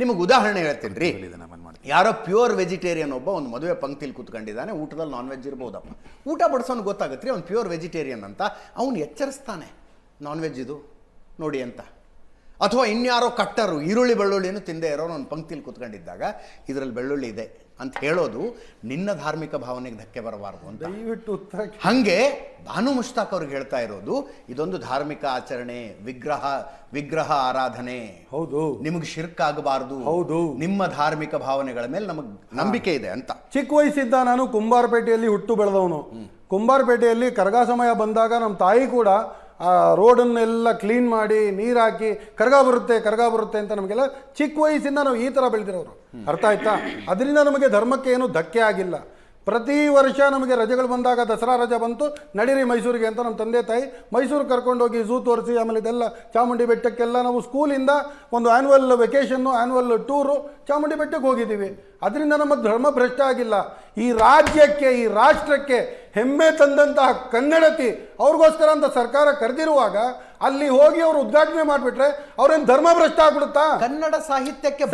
ನಿಮಗೆ ಉದಾಹರಣೆ ಹೇಳ್ತೀನಿ ರೀ. ಯಾರೋ ಪ್ಯೂರ್ ವೆಜಿಟೇರಿಯನ್ ಒಬ್ಬ ಒಂದು ಮದುವೆ ಪಂಕ್ತಿಲಿ ಕೂತ್ಕೊಂಡಿದ್ದಾನೆ ಊಟದಲ್ಲಿ ನಾನ್ ವೆಜ್ ಇರ್ಬೋದಪ್ಪ. ಊಟ ಬಡಿಸೋನು ಗೊತ್ತಾಗುತ್ತೆ ರೀ ಅವ್ನು ಪ್ಯೂರ್ ವೆಜಿಟೇರಿಯನ್ ಅಂತ. ಅವನು ಎಚ್ಚರಿಸ್ತಾನೆ ನಾನ್ ವೆಜ್ ಇದು ನೋಡಿ ಅಂತ. ಅಥವಾ ಇನ್ಯಾರೋ ಕಟ್ಟರು ಈರುಳ್ಳಿ ಬೆಳ್ಳುಳ್ಳಿನೂ ತಿಂದೇ ಇರೋರು ಒಂದು ಪಂಕ್ತಿಲಿ ಕೂತ್ಕೊಂಡಿದ್ದಾಗ ಇದರಲ್ಲಿ ಬೆಳ್ಳುಳ್ಳಿ ಇದೆ ಅಂತ ಹೇಳೋದು ನಿನ್ನ ಧಾರ್ಮಿಕ ಭಾವನೆಗೆ ಧಕ್ಕೆ ಬರಬಾರ್ದು ಅಂತ. ದಯವಿಟ್ಟು ಉತ್ತರ ಹಂಗೆ ಭಾನು ಮುಷ್ತಾಕ್ ಅವ್ರಿಗೆ ಹೇಳ್ತಾ ಇರೋದು ಇದೊಂದು ಧಾರ್ಮಿಕ ಆಚರಣೆ ವಿಗ್ರಹ ವಿಗ್ರಹ ಆರಾಧನೆ. ಹೌದು. ನಿಮಗೆ ಶಿರ್ಕ್ ಆಗಬಾರದು. ಹೌದು. ನಿಮ್ಮ ಧಾರ್ಮಿಕ ಭಾವನೆಗಳ ಮೇಲೆ ನಮಗೆ ನಂಬಿಕೆ ಇದೆ ಅಂತ. ಚಿಕ್ಕ ವಯಸ್ಸಿದ್ದ ನಾನು ಕುಂಬಾರಪೇಟೆಯಲ್ಲಿ ಹುಟ್ಟು ಬೆಳೆದವನು. ಕುಂಬಾರಪೇಟೆಯಲ್ಲಿ ಕರಗ ಸಮಯ ಬಂದಾಗ ನಮ್ಮ ತಾಯಿ ಕೂಡ ಆ ರೋಡನ್ನೆಲ್ಲ ಕ್ಲೀನ್ ಮಾಡಿ ನೀರು ಹಾಕಿ ಕರಗ ಬರುತ್ತೆ ಕರಗ ಬರುತ್ತೆ ಅಂತ ನಮಗೆಲ್ಲ ಚಿಕ್ಕ ವಯಸ್ಸಿಂದ ನಾವು ಈ ಥರ ಬೆಳೆದಿರೋರು. ಅರ್ಥ ಆಯ್ತಾ? ಅದರಿಂದ ನಮಗೆ ಧರ್ಮಕ್ಕೆ ಏನು ಧಕ್ಕೆ ಆಗಿಲ್ಲ. ಪ್ರತಿ ವರ್ಷ ನಮಗೆ ರಜೆಗಳು ಬಂದಾಗ ದಸರಾ ರಜೆ ಬಂತು, ನಡೀರಿ ಮೈಸೂರಿಗೆ ಅಂತ ನಮ್ಮ ತಂದೆ ತಾಯಿ ಮೈಸೂರು ಕರ್ಕೊಂಡೋಗಿ ಝೂ ತೋರಿಸಿ, ಆಮೇಲೆ ಇದೆಲ್ಲ ಚಾಮುಂಡಿ ಬೆಟ್ಟಕ್ಕೆಲ್ಲ ನಾವು ಸ್ಕೂಲಿಂದ ಒಂದು ಆ್ಯನ್ಯುವಲ್ ವೆಕೇಷನ್ನು ಆ್ಯನ್ಯುವಲ್ ಟೂರು ಚಾಮುಂಡಿ ಬೆಟ್ಟಕ್ಕೆ ಹೋಗಿದ್ದೀವಿ. ಅದರಿಂದ ನಮ್ಮ ಧರ್ಮ ಭ್ರಷ್ಟ ಆಗಿಲ್ಲ. ಈ ರಾಜ್ಯಕ್ಕೆ, ಈ ರಾಷ್ಟ್ರಕ್ಕೆ ಹೆಮ್ಮೆ ತಂದಂತಹ ಕನ್ನಡತಿ ಅವ್ರಿಗೋಸ್ಕರ ಅಂತ ಸರ್ಕಾರ ಕರೆದಿರುವಾಗ ಅಲ್ಲಿ ಹೋಗಿ ಅವರು ಉದ್ಘಾಟನೆ ಮಾಡಿಬಿಟ್ರೆ ಅವ್ರೇನು ಧರ್ಮ ಭ್ರಷ್ಟ ಆಗ್ಬಿಡುತ್ತಾ? ಕನ್ನಡ ಸಾಹಿತ್ಯಕ್ಕೆ